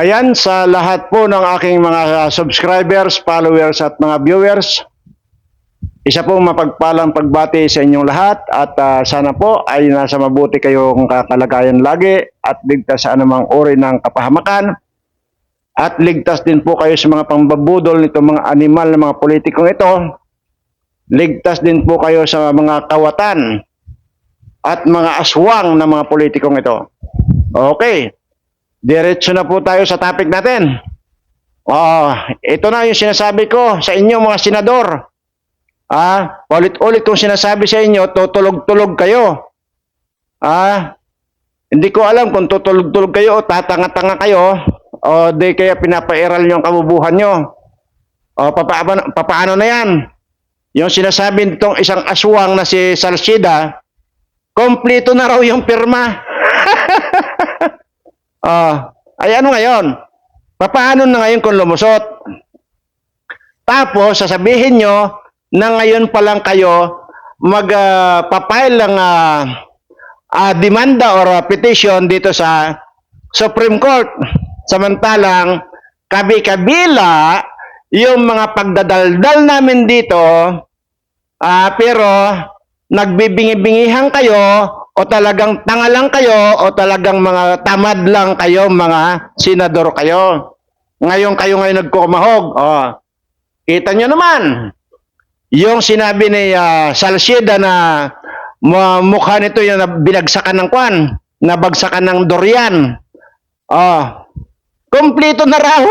Ayan, sa lahat po ng aking mga subscribers, followers at mga viewers, isa po mapagpalang pagbati sa inyong lahat at ah, sana po ay nasa mabuti kayong kakalagayan lagi at ligtas sa anumang uri ng kapahamakan at ligtas din po kayo sa mga pambabudol nitong mga animal ng mga politikong ito. Ligtas din po kayo sa mga kawatan at mga aswang ng mga politikong ito. Okay. Diretso na po tayo sa topic natin. Ah, ito na yung sinasabi ko sa inyo mga senador. Ah, ulit-ulit kong sinasabi sa inyo, tutulog-tulog kayo. Ah, hindi ko alam kung tutulog-tulog kayo o tatanga-tanga kayo o di kaya pinapairal nyo ang kabubuhan nyo. O papaano, papaano na yan? Yung sinasabi nitong isang aswang na si Salcida, kompleto na raw yung pirma. Ah, ay ano ngayon? Papaano na ngayon kung lumusot? Tapos sasabihin nyo na ngayon pa lang kayo magpapile ng ah, ah, demanda or ah, petition dito sa Supreme Court. Samantalang kabi-kabila yung mga pagdadaldal namin dito ah, pero nagbibingi-bingihan kayo o talagang tanga lang kayo o talagang mga tamad lang kayo mga senador kayo. Ngayon kayo ngayon nagkukumahog. Oh. Kita nyo naman. Yung sinabi ni ah, Salcida na mu- mukha nito yung na- binagsakan ng kwan, nabagsakan ng durian. Oh. Kompleto na raw.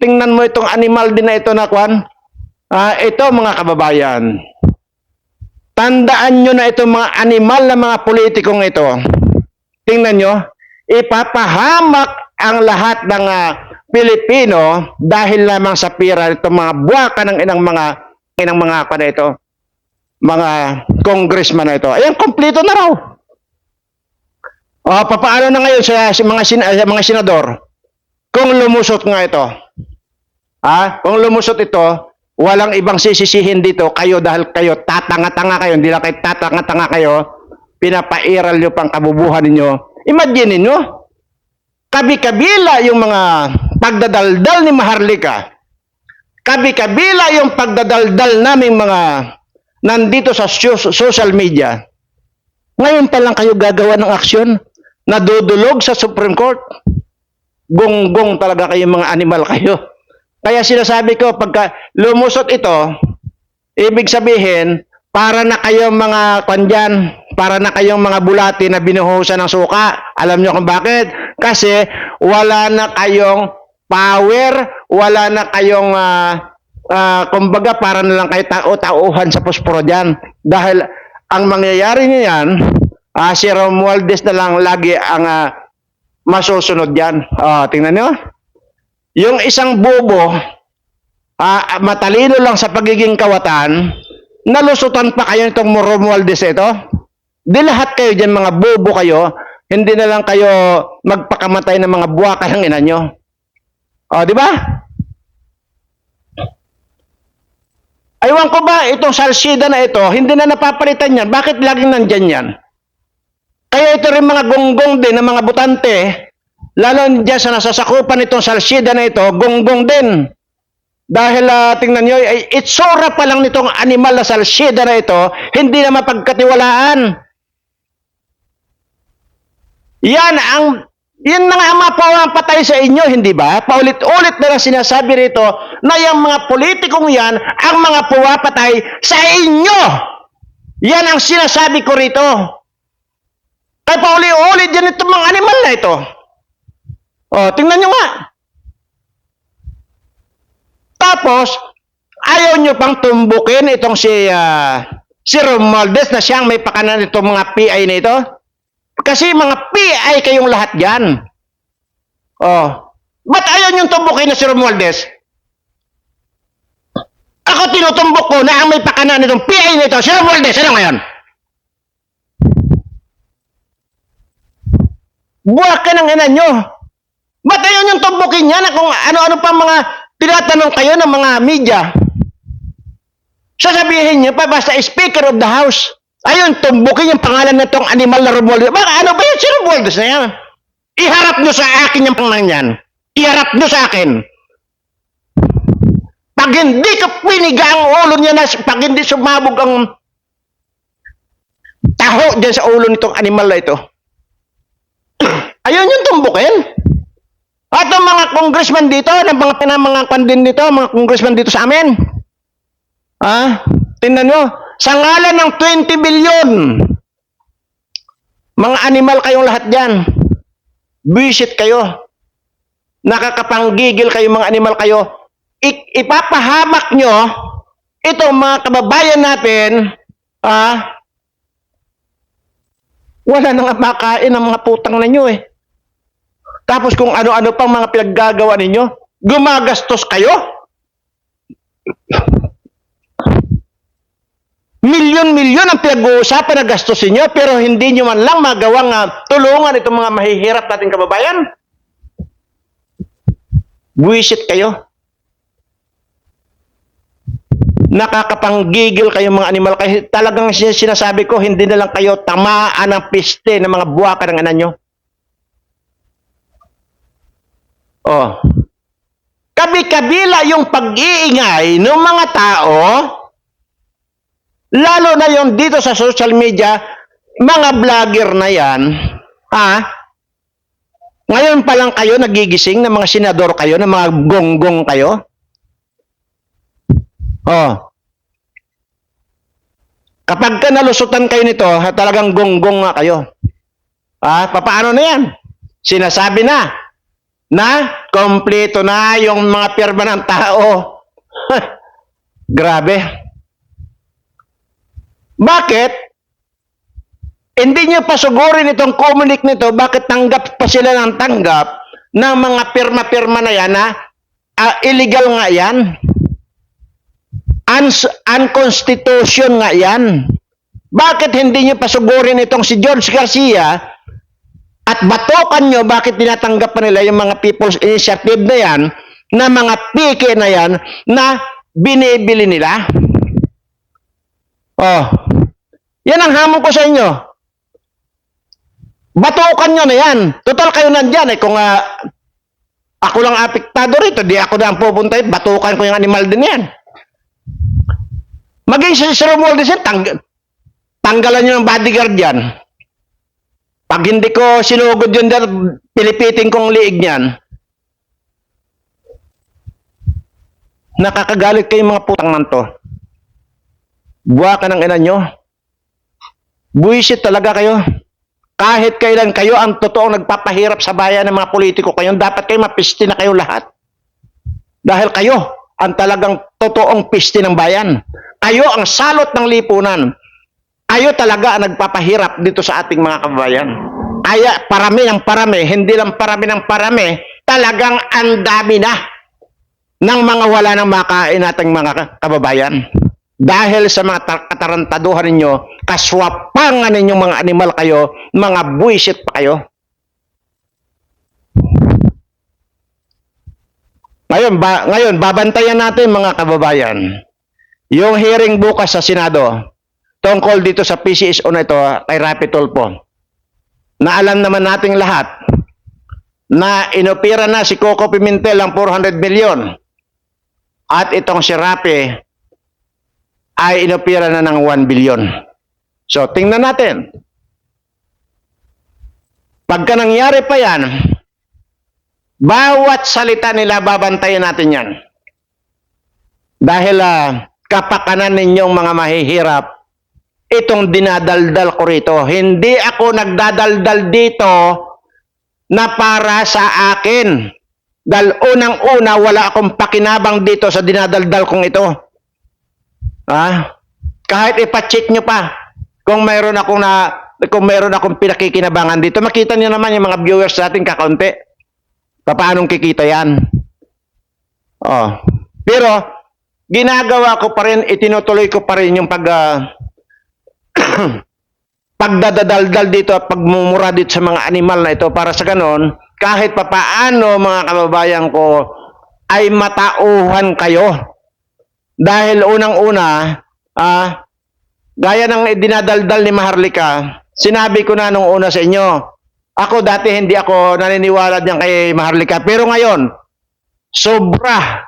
Tingnan mo itong animal din na ito na kwan. Ah, ito mga kababayan. Tandaan nyo na itong mga animal na mga politikong ito. Tingnan nyo, ipapahamak ang lahat ng ah, Pilipino dahil lamang sa pira itong mga buwaka ng inang mga inang mga pa na ito, mga congressman na ito. Ayan, kompleto na raw. O, papaano na ngayon sa, sa mga, sin, sa mga senador? Kung lumusot nga ito, ha? Kung lumusot ito, walang ibang sisisihin dito kayo dahil kayo tatanga-tanga kayo, hindi lang kayo tatanga-tanga kayo, pinapairal nyo pang kabubuhan ninyo. Imagine ninyo, kabi-kabila yung mga pagdadaldal ni Maharlika, kabi-kabila yung pagdadaldal naming mga nandito sa so- social media. Ngayon pa lang kayo gagawa ng aksyon, nadudulog sa Supreme Court. Gonggong talaga kayo mga animal kayo. Kaya sinasabi ko, pagka lumusot ito, ibig sabihin, para na kayong mga kandyan, para na kayong mga bulati na binuhusan ng suka. Alam nyo kung bakit? Kasi wala na kayong power, wala na kayong, ah, ah, kumbaga, para na lang kayo tao-tauhan sa posporo dyan. Dahil ang mangyayari niyan, ah, si Romualdez na lang lagi ang ah, masusunod yan. Ah, tingnan nyo. Yung isang bobo, ah, matalino lang sa pagiging kawatan, nalusutan pa kayo nitong Romualdez ito? Di lahat kayo dyan, mga bobo kayo, hindi na lang kayo magpakamatay ng mga buwaka ng ina nyo. O, di ba? Aywan ko ba, itong salsida na ito, hindi na napapalitan yan. Bakit laging nandyan yan? Kaya ito rin mga gonggong din ng mga butante, lalo dyan sa nasasakupan itong salsida na ito, gonggong din. Dahil ah, tingnan nyo, itsura pa lang nitong animal na salsida na ito, hindi na mapagkatiwalaan. Yan ang yan na nga ang mapapatay sa inyo, hindi ba? Paulit-ulit na lang sinasabi rito na yung mga politikong yan ang mga puwapatay sa inyo. Yan ang sinasabi ko rito. Kaya pauli-ulit yan itong mga animal na ito. O, tingnan nyo nga. Tapos, ayaw nyo pang tumbukin itong si, ah, si Romualdez na siyang may pakanan itong mga PI na ito. Kasi mga PI kayong lahat dyan. Oh. Ba't ayaw niyong tumbukin na si Romualdez? Ako tinutumbok ko na ang may pakanan nitong PI nito, si Romualdez. Ano ngayon? Buwak ka ng ina nyo. Ba't ayaw niyong tumbukin yan kung ano-ano pa mga tinatanong kayo ng mga media? Sasabihin niyo pa basta Speaker of the House. Ayun, tumbukin yung pangalan na tong animal na Romualdez. Baka ano ba yun si Romualdez na yan? Iharap niyo sa akin yung pangalan yan. Iharap nyo sa akin. Pag hindi ko piniga ang ulo niya na, pag hindi sumabog ang taho dyan sa ulo nitong animal na ito, ayun yung tumbukin. At ang mga congressman dito, ng mga pinamanga pandin dito, mga congressman dito sa amin. Ah, tingnan nyo, sa ngalan ng 20 billion, mga animal kayong lahat dyan. Visit kayo. Nakakapanggigil kayo mga animal kayo. I- ipapahamak nyo itong mga kababayan natin, ah, wala na nga makain ang mga putang na nyo eh. Tapos kung ano-ano pang mga pinaggagawa ninyo, gumagastos kayo. Milyon-milyon ang pinag-uusapan na gastusin nyo, pero hindi nyo man lang magawang uh, tulungan itong mga mahihirap nating kababayan. Buwisit kayo. Nakakapanggigil kayo mga animal. Kasi talagang sin- sinasabi ko, hindi na lang kayo tamaan ng piste ng mga buwaka ng anan nyo. Oh. Kabi-kabila yung pag-iingay ng mga tao, lalo na yung dito sa social media, mga vlogger na yan, ha? Ngayon pa lang kayo nagigising ng mga senador kayo, ng mga gonggong kayo? Oh. Kapag ka nalusutan kayo nito, ha, talagang gonggong nga kayo. Ah, papaano na yan? Sinasabi na na kompleto na yung mga pirma ng tao. Grabe. Bakit? Hindi nyo pa sugurin itong communique nito, bakit tanggap pa sila ng tanggap ng mga pirma-pirma na yan na ah, illegal nga yan? Uns- unconstitution nga yan. Bakit hindi nyo pasugurin itong si George Garcia batukan nyo bakit tinatanggap pa nila yung mga People's Initiative na yan, na mga pike na yan, na binibili nila? Oh, yan ang hamon ko sa inyo. Batukan nyo na yan. Total kayo nandyan eh. Kung ah, ako lang apektado rito, di ako na ang pupunta, batukan ko yung animal din yan. Maging si Sir Romualdez yan, tang- tanggalan nyo ng bodyguard yan. Pag hindi ko sinugod yun dyan, pilipitin kong liig niyan. Nakakagalit kayo mga putang nanto. Buwa ka ng ina nyo. Buisit talaga kayo. Kahit kailan kayo ang totoong nagpapahirap sa bayan ng mga politiko kayo, dapat kayo mapisti na kayo lahat. Dahil kayo ang talagang totoong pisti ng bayan. Kayo ang salot ng lipunan. Kayo talaga ang nagpapahirap dito sa ating mga kababayan. Kaya parami ng parami, hindi lang parami ng parami, talagang ang dami na ng mga wala nang makain nating mga kababayan. Dahil sa mga tar- katarantaduhan ninyo, kaswapangan ninyong mga animal kayo, mga buwisit pa kayo. Ngayon, ba, ngayon, babantayan natin mga kababayan. Yung hearing bukas sa Senado, tungkol dito sa PCSO na ito kay Rapi Tulpo, na alam naman nating lahat na inopera na si Coco Pimentel ang 400 million at itong si Rapi ay inopera na ng 1 billion. So, tingnan natin. Pagka nangyari pa yan, bawat salita nila babantayan natin yan. Dahil ah, kapakanan ninyong mga mahihirap, itong dinadaldal ko rito. Hindi ako nagdadaldal dito na para sa akin. Dahil unang-una, wala akong pakinabang dito sa dinadaldal kong ito. Ha? Kahit ipacheck nyo pa kung mayroon akong na kung mayroon akong pinakikinabangan dito, makita niyo naman yung mga viewers natin kakaunti. Paano kikita yan? Oh. Pero, ginagawa ko pa rin, itinutuloy ko pa rin yung pag, ah, pagdadadaldal dito at pagmumura dito sa mga animal na ito para sa ganon, kahit papaano mga kababayan ko, ay matauhan kayo. Dahil unang-una, ah, gaya ng dinadaldal ni Maharlika, sinabi ko na nung una sa inyo, Ako dati hindi ako naniniwala diyan kay Maharlika. Pero ngayon, sobra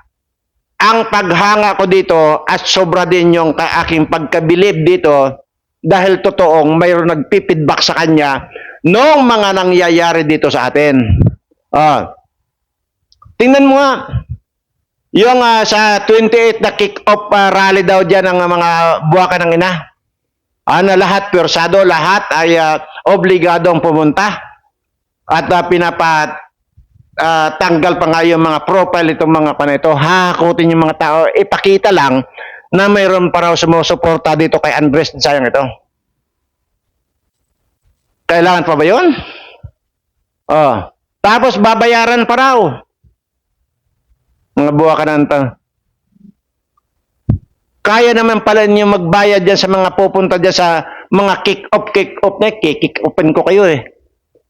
ang paghanga ko dito at sobra din yung aking pagkabilib dito dahil totoong mayroon nagpipidback sa kanya noong mga nangyayari dito sa atin. Ah. Tingnan mo nga. Yung ah, sa 28 na kick-off ah, rally daw dyan ng mga buwakan ng ina. Ano lahat, pwersado, lahat ay ah, obligadong pumunta. At uh, pinapa ah, tanggal pa nga yung mga profile itong mga panito. Hakutin yung mga tao. Ipakita lang na mayroon pa raw sumusuporta dito kay Andres sayang ito. Kailangan pa ba yun? Oh. Tapos babayaran pa raw. Mga buwa ka nanta. Kaya naman pala niyo magbayad dyan sa mga pupunta dyan sa mga kick-off, kick-off na, kick-offin ko kayo eh.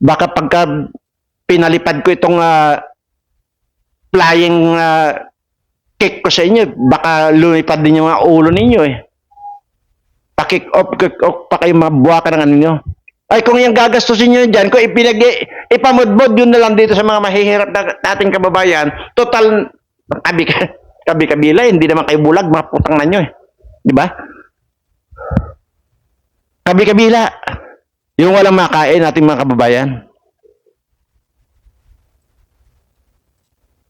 Baka pagka pinalipad ko itong ah, flying ah, kick ko sa inyo, baka lumipad din yung mga ulo ninyo eh. Pa-kick-off, kick-off pa kayo mabuha ka ng ano nyo. Ay, kung yung gagastusin nyo dyan, kung ipinag ipamudbod yun na lang dito sa mga mahihirap na ating kababayan, total, kabi, kabi-kabila, hindi naman kayo bulag, mga putang na nyo eh. Di ba? Kabi-kabila. Yung walang makain ating mga kababayan.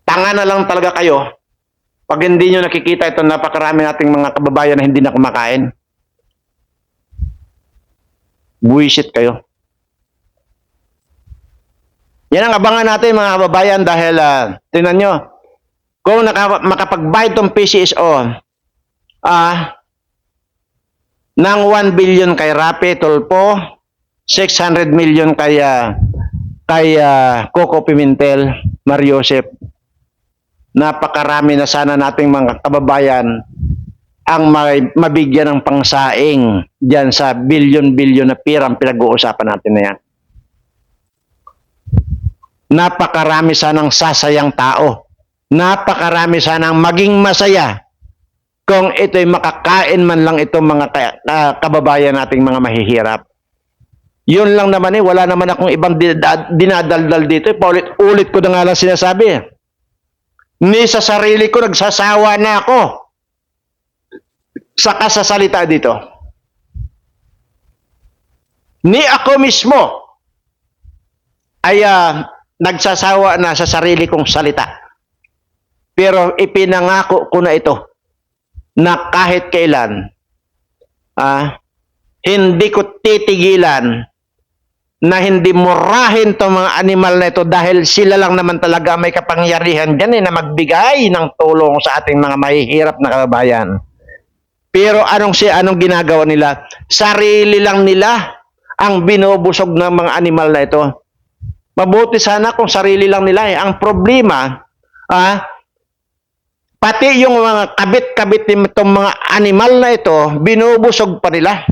Tanga na lang talaga kayo pag hindi nyo nakikita ito napakarami nating mga kababayan na hindi na kumakain. Buwisit kayo. Yan ang abangan natin mga kababayan dahil uh, tingnan nyo, kung naka, makapag-buy itong PCSO ah, ng 1 billion kay Rapi Tulpo, 600 million kay, ah, kay ah, Coco Pimentel, Mariosep, napakarami na sana nating mga kababayan ang mabigyan ng pangsaing diyan sa bilyon-bilyon na pirang pinag-uusapan natin na yan. Napakarami sanang sasayang tao. Napakarami sanang maging masaya kung ito'y makakain man lang itong mga ka- kababayan nating mga mahihirap. Yun lang naman eh, wala naman akong ibang dinada- dinadaldal dito. Paulit-ulit ko na nga lang sinasabi. Ni sa sarili ko, nagsasawa na ako sa kasasalita dito. Ni ako mismo ay ah, nagsasawa na sa sarili kong salita. Pero ipinangako ko na ito na kahit kailan ah, hindi ko titigilan na hindi murahin to mga animal na ito dahil sila lang naman talaga may kapangyarihan dyan eh, na magbigay ng tulong sa ating mga mahihirap na kababayan. Pero anong si anong ginagawa nila? Sarili lang nila ang binubusog ng mga animal na ito. Mabuti sana kung sarili lang nila eh. Ang problema, ah, pati yung mga kabit-kabit nitong mga animal na ito, binubusog pa nila.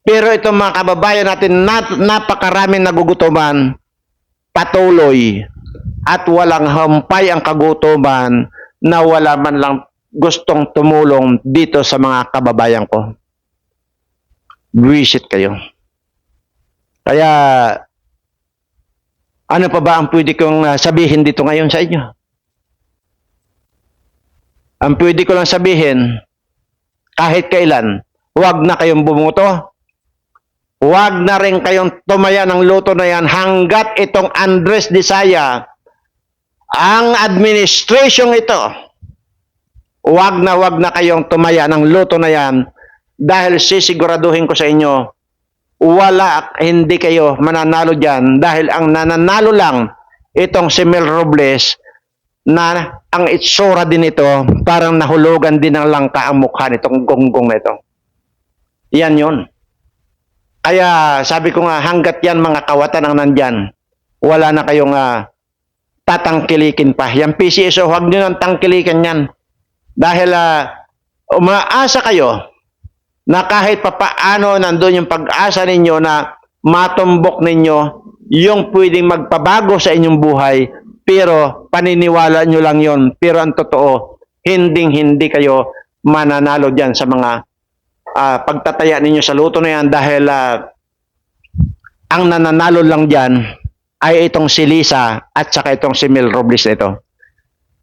Pero itong mga kababayan natin, nat- napakaraming nagugutuman, patuloy, at walang hampay ang kagutuman na wala man lang gustong tumulong dito sa mga kababayan ko. Visit kayo. Kaya, ano pa ba ang pwede kong ah, sabihin dito ngayon sa inyo? Ang pwede ko lang sabihin, kahit kailan, huwag na kayong bumuto. Huwag na rin kayong tumaya ng luto na yan hanggat itong Andres Disaya, ang administration ito, huwag na huwag na kayong tumaya ng luto na yan dahil sisiguraduhin ko sa inyo, wala, hindi kayo mananalo dyan dahil ang nananalo lang itong si Mel Robles na ang itsura din ito, parang nahulugan din ng langka ang mukha nitong gonggong na ito. Yan yun. Kaya sabi ko nga, hanggat yan mga kawatan ang nandyan, wala na kayong ah, tatangkilikin pa. Yan PCSO, huwag nyo nang tangkilikin yan. Dahil ah, umaasa kayo na kahit papaano nandun yung pag-asa ninyo na matumbok ninyo yung pwedeng magpabago sa inyong buhay, pero paniniwala nyo lang yon Pero ang totoo, hinding hindi kayo mananalo dyan sa mga ah, pagtataya ninyo sa luto na yan dahil ah, ang nananalo lang dyan ay itong si Lisa at saka itong si Mel Robles na ito.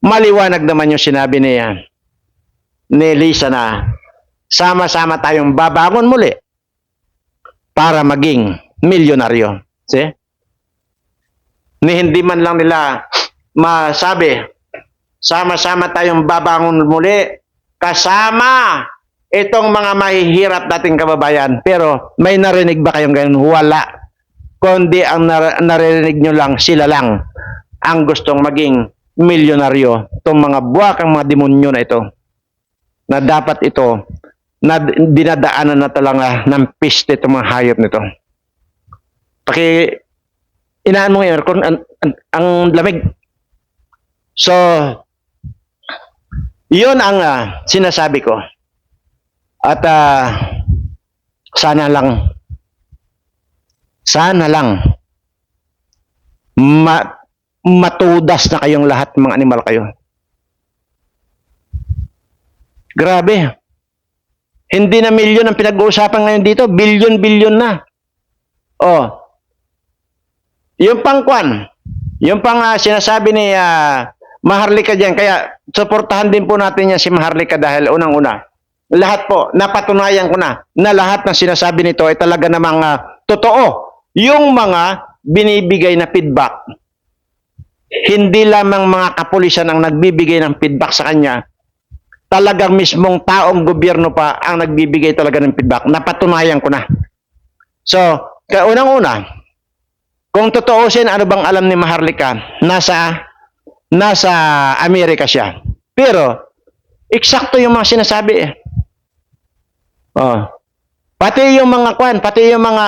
Maliwanag naman yung sinabi niya ni Lisa na sama-sama tayong babangon muli para maging milyonaryo. See? Ni hindi man lang nila masabi, sama-sama tayong babangon muli kasama itong mga mahihirap dating kababayan. Pero may narinig ba kayong ganun? Wala. Kundi ang nar- narinig nyo lang, sila lang ang gustong maging milyonaryo. Itong mga buwakang mga demonyo na ito na dapat ito na dinadaanan na talaga ng piste itong mga hayop nito. Paki inaan mo ngayon kung ang, ang, ang lamig. So, yun ang ah, sinasabi ko. At ah, sana lang, sana lang, ma- matudas na kayong lahat mga animal kayo. Grabe. Hindi na milyon ang pinag-uusapan ngayon dito, bilyon-bilyon na. Oh. Yung pangkwan, yung pang ah, sinasabi ni ah, Maharlika diyan, kaya suportahan din po natin yan si Maharlika dahil unang-una, lahat po, napatunayan ko na na lahat ng sinasabi nito ay talaga namang ah, totoo. Yung mga binibigay na feedback, hindi lamang mga kapulisan ang nagbibigay ng feedback sa kanya, talagang mismong taong gobyerno pa ang nagbibigay talaga ng feedback. Napatunayan ko na. So, kaya unang-una, kung totoosin, ano bang alam ni Maharlika? Nasa, nasa Amerika siya. Pero, eksakto yung mga sinasabi eh. Oh. Pati yung mga kwan, pati yung mga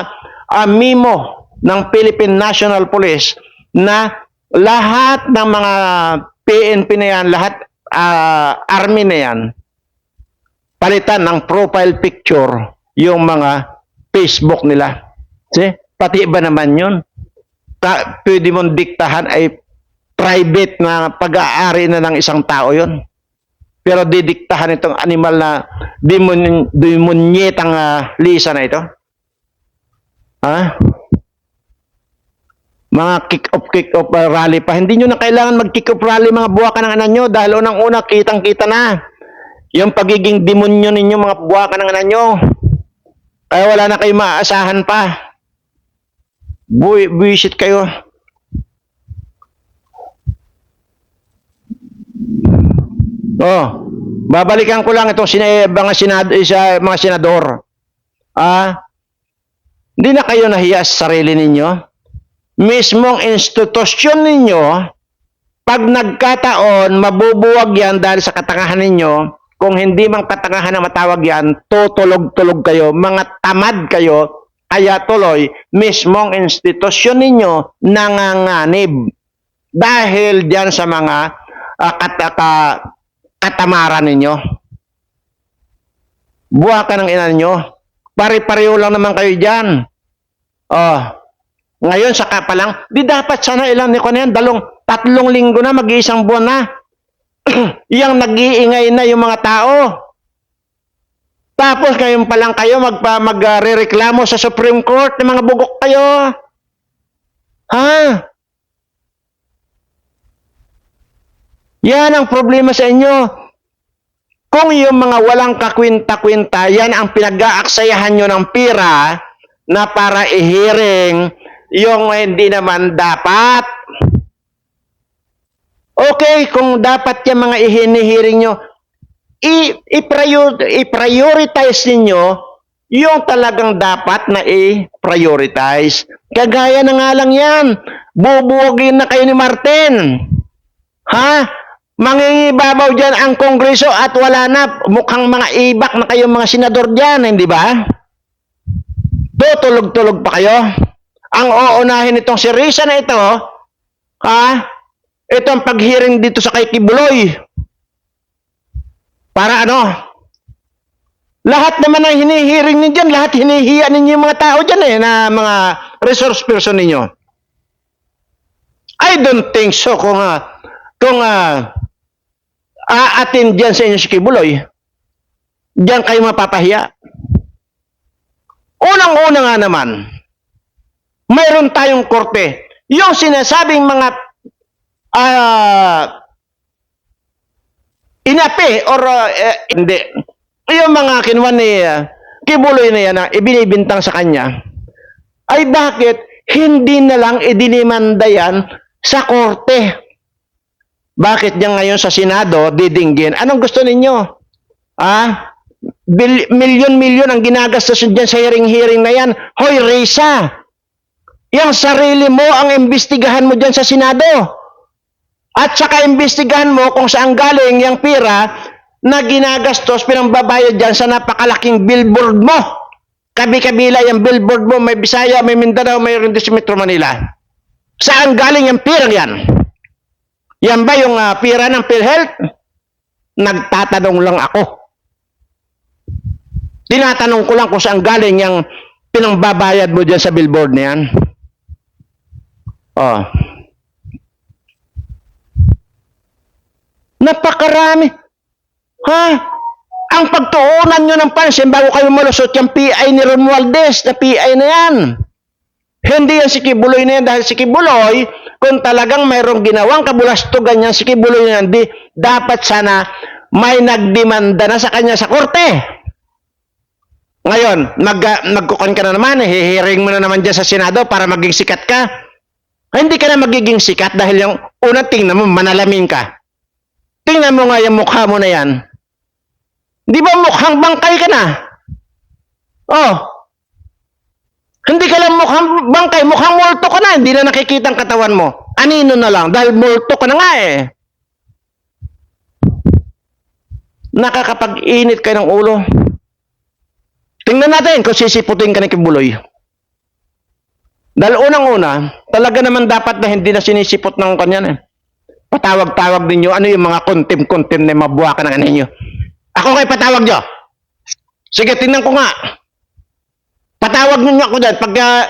ah, memo ng Philippine National Police na lahat ng mga PNP na yan, lahat ah, army na yan, palitan ng profile picture yung mga Facebook nila. See? Pati ba naman yun? Ta- pwede mong diktahan ay private na pag-aari na ng isang tao yon. Pero didiktahan itong animal na demon, demonyetang uh, lisa na ito. Ha? Mga kick-off, kick-off uh, rally pa. Hindi nyo na kailangan mag-kick-off rally mga buwakan ng anan nyo dahil unang-una kitang-kita na yung pagiging demonyo ninyo mga buwakan ng anan nyo. Kaya wala na kayo maaasahan pa. Buy, buisit kayo. Oh, babalikan ko lang itong sina, mga, sinad, isa, mga senador. Ah, hindi na kayo nahiya sa sarili ninyo. Mismong institusyon ninyo, pag nagkataon, mabubuwag yan dahil sa katangahan ninyo. Kung hindi mang katangahan na matawag yan, tutulog-tulog kayo, mga tamad kayo, kaya tuloy, mismong institusyon ninyo nanganganib. Dahil diyan sa mga uh, kataka, katamaran ninyo. Buha ka ng ina nyo. Pare-pareho lang naman kayo dyan. Oh, ngayon saka pa lang, di dapat sana ilang ni na yan, dalong, tatlong linggo na, mag-iisang buwan na. Yang nag-iingay na yung mga tao. Tapos ngayon pa lang kayo magpa magrereklamo sa Supreme Court ng mga bugok kayo. Ha? Yan ang problema sa inyo. Kung yung mga walang kakwinta-kwinta, yan ang pinag-aaksayahan nyo ng pira na para ihiring yung hindi naman dapat. Okay, kung dapat yung mga ihinihiring nyo, i-prioritize ninyo yung talagang dapat na i-prioritize. Kagaya na nga lang yan, bubuwagin na kayo ni Martin. Ha? Mangingibabaw dyan ang kongreso at wala na, mukhang mga ibak na kayong mga senador dyan, hindi ba? Tutulog-tulog pa kayo. Ang uunahin itong si Risa na ito, ha? Ito ang paghiring dito sa kay Kibuloy. Para ano? Lahat naman ang hinihiring ninyo dyan, lahat hinihiya ninyo yung mga tao dyan eh, na mga resource person ninyo. I don't think so kung, uh, kung uh, aatin dyan sa inyo si Kibuloy, dyan kayo mapapahiya. Unang-una nga naman, mayroon tayong korte. Yung sinasabing mga ah inapi or ah, eh, hindi. Yung mga kinuha ni ah, Kibuloy na yan na ibinibintang sa kanya, ay bakit hindi na lang idinimanda yan sa korte? Bakit niya ngayon sa Senado didinggin? Anong gusto ninyo? Ah? Milyon-milyon ang ginagastos dyan sa hearing-hearing na yan. Hoy, Risa! Yung sarili mo ang imbestigahan mo dyan sa Senado. At saka imbestigahan mo kung saan galing yung pira na ginagastos pinambabayad dyan sa napakalaking billboard mo. Kabi-kabila yung billboard mo, may Bisaya, may Mindanao, may rin sa Metro Manila. Saan galing yung pira yan? Yan ba yung ah, pira ng PhilHealth? Nagtatanong lang ako. Tinatanong ko lang kung saan galing yung pinangbabayad mo dyan sa billboard na yan. Oh. Napakarami. Ha? Ang pagtuunan nyo ng pansin bago kayo malusot yung PI ni Romualdez na PI na yan. Hindi yan si Kibuloy na yan dahil si Kibuloy, kung talagang mayroong ginawang kabulastugan yan si Kibuloy na yan, di, dapat sana may nagdemanda na sa kanya sa korte. Ngayon, mag, magkukan ka na naman, hihiring mo na naman dyan sa Senado para maging sikat ka. Hindi ka na magiging sikat dahil yung unang tingnan mo, manalamin ka. Tingnan mo nga yung mukha mo na yan. Di ba mukhang bangkay ka na? Oh. Hindi ka lang mukhang bangkay, mukhang multo ka na. Hindi na nakikita ang katawan mo. Anino na lang, dahil multo ka na nga eh. Nakakapag-init ka ng ulo. Tingnan natin kung sisiputin ka ni Kibuloy. Dahil unang-una, talaga naman dapat na hindi na sinisipot ng kanyan eh. Patawag-tawag ninyo, ano yung mga kontim-kontim na mabuwakan ng ano. Ako kay patawag nyo. Sige, tingnan ko nga. Patawag ninyo ako dyan. Pag, uh,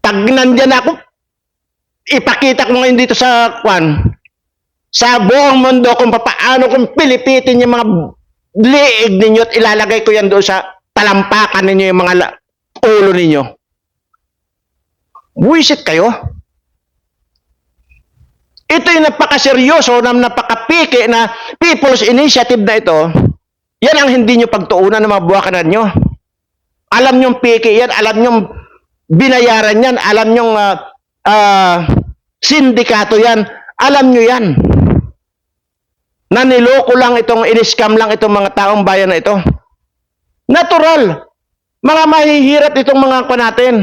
pag nandyan ako, ipakita ko ngayon dito sa kwan, sa buong mundo kung paano kung pilipitin yung mga liig ninyo at ilalagay ko yan doon sa talampakan ninyo yung mga ulo ninyo. Buisit kayo. Ito yung napakaseryoso na napakapiki na People's Initiative na ito. Yan ang hindi nyo pagtuunan ng mga buwakanan nyo. Alam nyo piki yan, alam nyo binayaran yan, alam nyo uh, uh, sindikato yan, alam nyo yan. Na niloko lang itong, iniskam lang itong mga taong bayan na ito. Natural. Mga mahihirap itong mga kwa natin.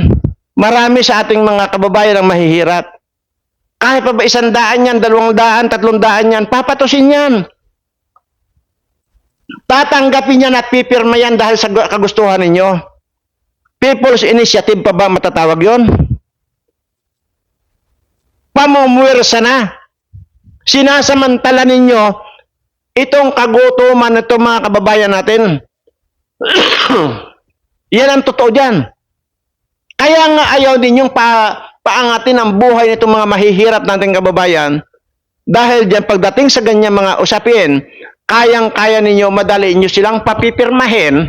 Marami sa ating mga kababayan ang mahihirap. Kahit pa ba isang daan yan, dalawang daan, tatlong daan yan, papatusin yan. Tatanggapin yan at pipirma yan dahil sa gu- kagustuhan ninyo. People's Initiative pa ba matatawag yon? Pamumwersa na. Sinasamantala ninyo itong kagutuman ng mga kababayan natin. yan ang totoo dyan. Kaya nga ayaw ninyong pa, paangatin ang buhay nitong mga mahihirap nating kababayan dahil diyan pagdating sa ganyan mga usapin, kayang-kaya ninyo, madali nyo silang papipirmahin,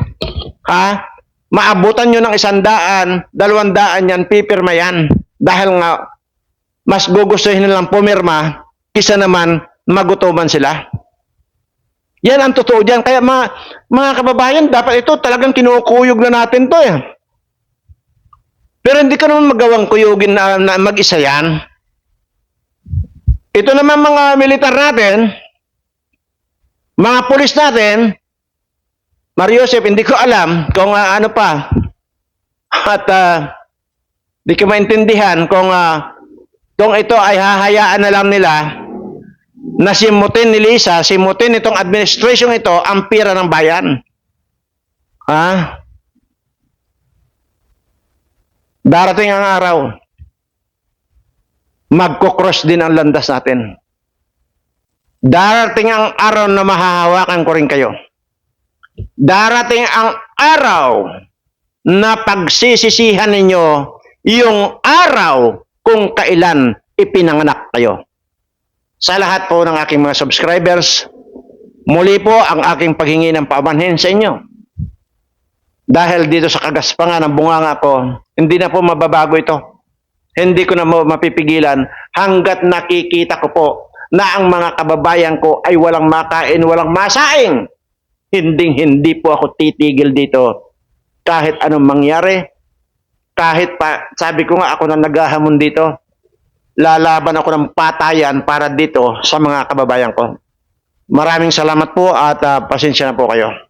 ha? Maabutan nyo ng isang daan, dalawang daan yan, pipirma yan. Dahil nga, mas gugustuhin nilang pumirma, kisa naman magutuman sila. Yan ang totoo dyan. Kaya mga, mga kababayan, dapat ito talagang kinukuyog na natin to eh. Pero hindi ka naman magawang kuyugin na, na mag-isa yan. Ito naman mga militar natin, mga pulis natin, Mario Joseph, hindi ko alam kung ah, ano pa. At ah, di ko maintindihan kung ah, kung ito ay hahayaan na lang nila na simutin ni Lisa, simutin itong administration ito ang pira ng bayan. Ha? Darating ang araw, magkukross din ang landas natin. Darating ang araw na mahahawakan ko rin kayo. Darating ang araw na pagsisisihan ninyo yung araw kung kailan ipinanganak kayo. Sa lahat po ng aking mga subscribers, muli po ang aking paghingi ng paamanhin sa inyo. dahil dito sa kagaspangan ng bunganga ko, hindi na po mababago ito. Hindi ko na mapipigilan hanggat nakikita ko po na ang mga kababayan ko ay walang makain, walang masaing. Hinding hindi po ako titigil dito kahit anong mangyari. Kahit pa, sabi ko nga ako na naghahamon dito, lalaban ako ng patayan para dito sa mga kababayan ko. Maraming salamat po at ah, pasensya na po kayo.